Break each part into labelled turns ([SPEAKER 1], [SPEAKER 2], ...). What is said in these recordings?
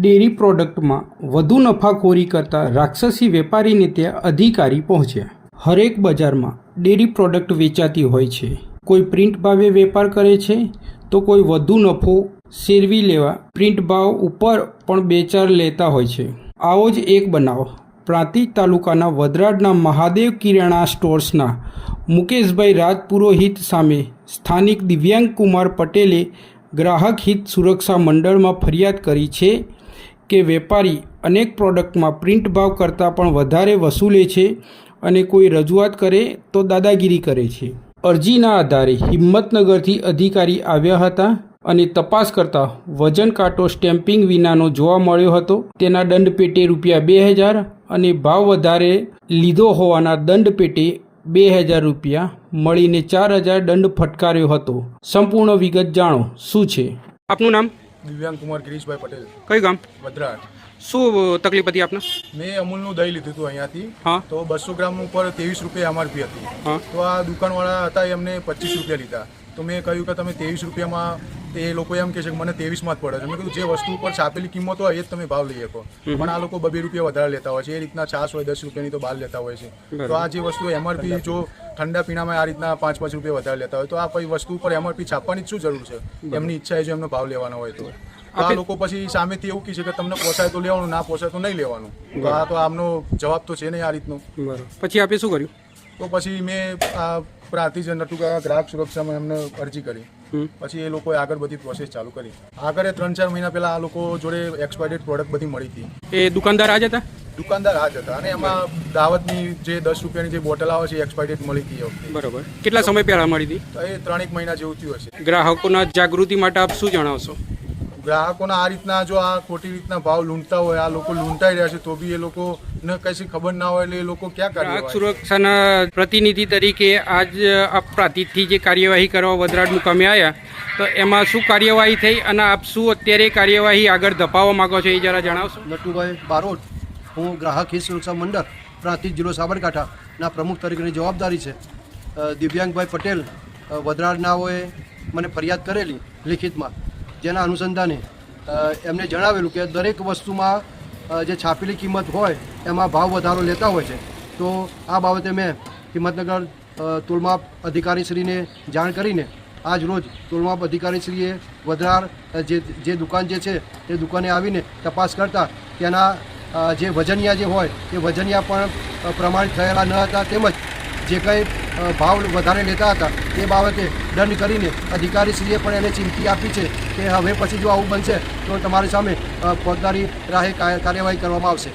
[SPEAKER 1] Dairy પ્રોડક્ટમાં વધુ નફાખોરી કરતા રાક્ષસી વેપારીને ત્યાં અધિકારી પહોંચ્યા. હરેક બજારમાં ડેરી પ્રોડક્ટ વેચાતી હોય છે. કોઈ પ્રિન્ટ ભાવે વેપાર કરે છે, તો કોઈ વધુ નફો શેરવી લેવા પ્રિન્ટ ભાવ ઉપર પણ બેચાર લેતા હોય છે. આવો જ એક બનાવ. પ્રાંતિજ તાલુકાના વદરાડના મહાદેવ કિરાણા સ્ટોર્સના મુકેશભાઈ રાજપુરોહિત સામે સ્થાનિક દિવ્યાંગ કુમાર પટેલે ગ્રાહક હિત સુરક્ષા મંડળમાં ફરિયાદ કરી છે કે વેપારી અનેક પ્રોડક્ટમાં પ્રિન્ટ ભાવ કરતાં પણ વધારે વસૂલે છે અને કોઈ રજૂઆત કરે તો દાદાગીરી કરે છે. અરજીના આધારે હિંમતનગરથી અધિકારી આવ્યા હતા અને તપાસ કરતા વજન કાંટો સ્ટેમ્પિંગ વિનાનો જોવા મળ્યો હતો. તેના દંડ પેટે રૂપિયા બે હજાર અને ભાવ વધારે લીધો હોવાના દંડ પેટે બે હજાર રૂપિયા મળીને ચાર હજાર દંડ ફટકાર્યો હતો. સંપૂર્ણ વિગત જાણો. શું છે? આપનું નામ?
[SPEAKER 2] દિવ્યાંગ કુમાર ગિરીશભાઈ પટેલ.
[SPEAKER 1] કઈ ગામ?
[SPEAKER 2] વડરાજ
[SPEAKER 1] શું તકલીફ હતી આપને?
[SPEAKER 2] મેં અમૂલનું દહીં લીધું હતું અહીંયાથી. તો બસો ગ્રામ ઉપર ત્રેવીસ રૂપિયા એમઆરપી હતી. તો આ દુકાનવાળા હતા એમને પચીસ રૂપિયા લીધા. તો મેં કહ્યું કે તમે ત્રેવીસ રૂપિયામાં એ લોકો એમ કહે છે કે મને ત્રેવીસમાં જ પડે છે. મેં કીધું જે વસ્તુ ઉપર છાપેલી કિંમત હોય એ જ તમે ભાવ લઈ શકો. પણ આ લોકો બબે રૂપિયા વધારે લેતા હોય છે. એ રીતના છાસ હોય દસ રૂપિયાની તો બહાર લેતા હોય છે. તો આ જે વસ્તુ એમઆરપી જો ઠંડા પીણામાં આ રીતના પાંચ પાંચ રૂપિયા વધારે લેતા હોય તો આ કોઈ વસ્તુ ઉપર એમઆરપી છાપવાની શું જરૂર છે? એમની ઈચ્છા એ જો એમનો ભાવ લેવાનો હોય તો. તો આ લોકો પછી સામેથી એવું કહે છે કે તમને પોસાય તો લેવાનું ના પોસાય તો નહીં લેવાનું. તો આ તો આમનો જવાબ તો છે નહીં આ રીતનો.
[SPEAKER 1] પછી આપે શું કર્યું?
[SPEAKER 2] તો પછી મેં આ પ્રાંતિજ નટુકા ગ્રાહક સુરક્ષામાં એમને અરજી કરી. પછી એ લોકોએ આગળ બધી પ્રોસેસ ચાલુ કરી. આગળ એ ત્રણ ચાર મહિના પહેલા આ લોકો જોડે એક્સપાયર્ડ પ્રોડક્ટ બધી મળી હતી.
[SPEAKER 1] એ દુકાનદાર આજ હતા?
[SPEAKER 2] દુકાનદાર આ જ હતા. અને એમાં દાવતની જે દસ રૂપિયાની જે બોટલ આવે છે એ એક્સપાયર્ડ મળી હતી
[SPEAKER 1] બરોબર. કેટલા સમય પહેલા મળી હતી?
[SPEAKER 2] એ ત્રણેક મહિના જેવું થયું હશે.
[SPEAKER 1] ગ્રાહકોના જાગૃતિ માટે આપ શું જણાવશો?
[SPEAKER 2] ગ્રાહકોના આ રીતના જો આ ખોટી રીતના ભાવ લૂંટતા હોય આ લોકો લૂંટાઈ રહ્યા છે તો બી એ લોકો ને કશી ખબર ના હોય એટલે એ લોકો ક્યાં
[SPEAKER 1] ગ્રાહક
[SPEAKER 2] કાર્યવાહી
[SPEAKER 1] સુરક્ષાના પ્રતિનિધિ તરીકે આજ આપ પ્રાતિથી જે કાર્યવાહી કરવા વદરાડ મુકામે આવ્યા તો એમાં શું કાર્યવાહી થઈ અને આપ શું અત્યારે કાર્યવાહી આગળ ધપાવવા માંગો છો એ જરા જણાવશો?
[SPEAKER 3] નટુભાઈ બારોટ હું ગ્રાહક હિત સુરક્ષા મંડળ પ્રાંતિજ જિલ્લો સાબરકાંઠાના પ્રમુખ તરીકેની જવાબદારી છે. દિવ્યાંગભાઈ પટેલ વદરાડનાઓએ મને ફરિયાદ કરેલી લિખિતમાં. જેના અનુસંધાને એમને જણાવેલું કે દરેક વસ્તુમાં જે છાપેલી કિંમત હોય, એમાં ભાવ વધારો લેતા હોય છે. તો આ બાબતે મેં હિંમતનગર તુલમાપ અધિકારીશ્રીને જાણ કરીને આજ રોજ તુલમાપ અધિકારીશ્રીએ વધરાર જે જે દુકાન જે છે, તે દુકાને આવીને તપાસ કરતા તેના જે વજનિયા જે હોય, તે વજનિયા પણ પ્રમાણિત થયેલા ન હતા. તેમજ જે કંઈ ભાવ વધારે લેતા હતા. તે બાબતે દંડ કરીને અધિકારીશ્રીએ પણ એને ચીમકી આપી છે કે હવે પછી જો આવું બનશે તો તમારી સામે ફોજદારી રાહે કાર્યવાહી કરવામાં આવશે.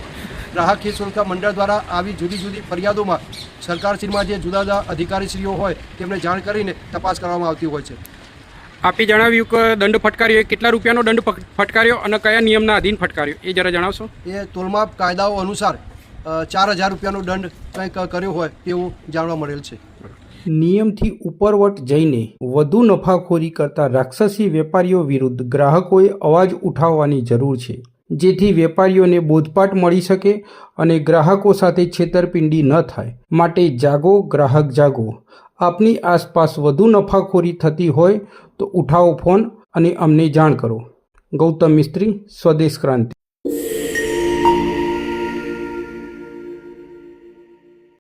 [SPEAKER 3] ગ્રાહક હિત સુરક્ષા મંડળ દ્વારા આવી જુદી જુદી ફરિયાદોમાં સરકારશ્રીમાં જે જુદા જુદા અધિકારીશ્રીઓ હોય તેમને જાણ કરીને તપાસ કરવામાં આવતી હોય છે.
[SPEAKER 1] આપે જણાવ્યું કે દંડ ફટકાર્યો. એ કેટલા રૂપિયાનો દંડ ફટકાર્યો અને કયા નિયમના અધીન ફટકાર્યો? એ જરા જણાવશો?
[SPEAKER 3] એ તોલમાપ કાયદાઓ અનુસાર ચાર હજાર રૂપિયાનો દંડ કંઈક કર્યો હોય તેવું જાણવા મળેલ છે.
[SPEAKER 1] નિયમથી ઉપરવટ જઈને વધુ નફાખોરી કરતા રાક્ષસી વેપારીઓ વિરુદ્ધ ગ્રાહકોએ અવાજ ઉઠાવવાની જરૂર છે. જેથી વેપારીઓને બોધપાઠ મળી શકે અને ગ્રાહકો સાથે છેતરપિંડી ન થાય. માટે જાગો, ગ્રાહક જાગો. આપની આસપાસ વધુ નફાખોરી થતી હોય તો ઉઠાવો ફોન અને અમને જાણ કરો. ગૌતમ મિસ્ત્રી, સ્વદેશ ક્રાંતિ.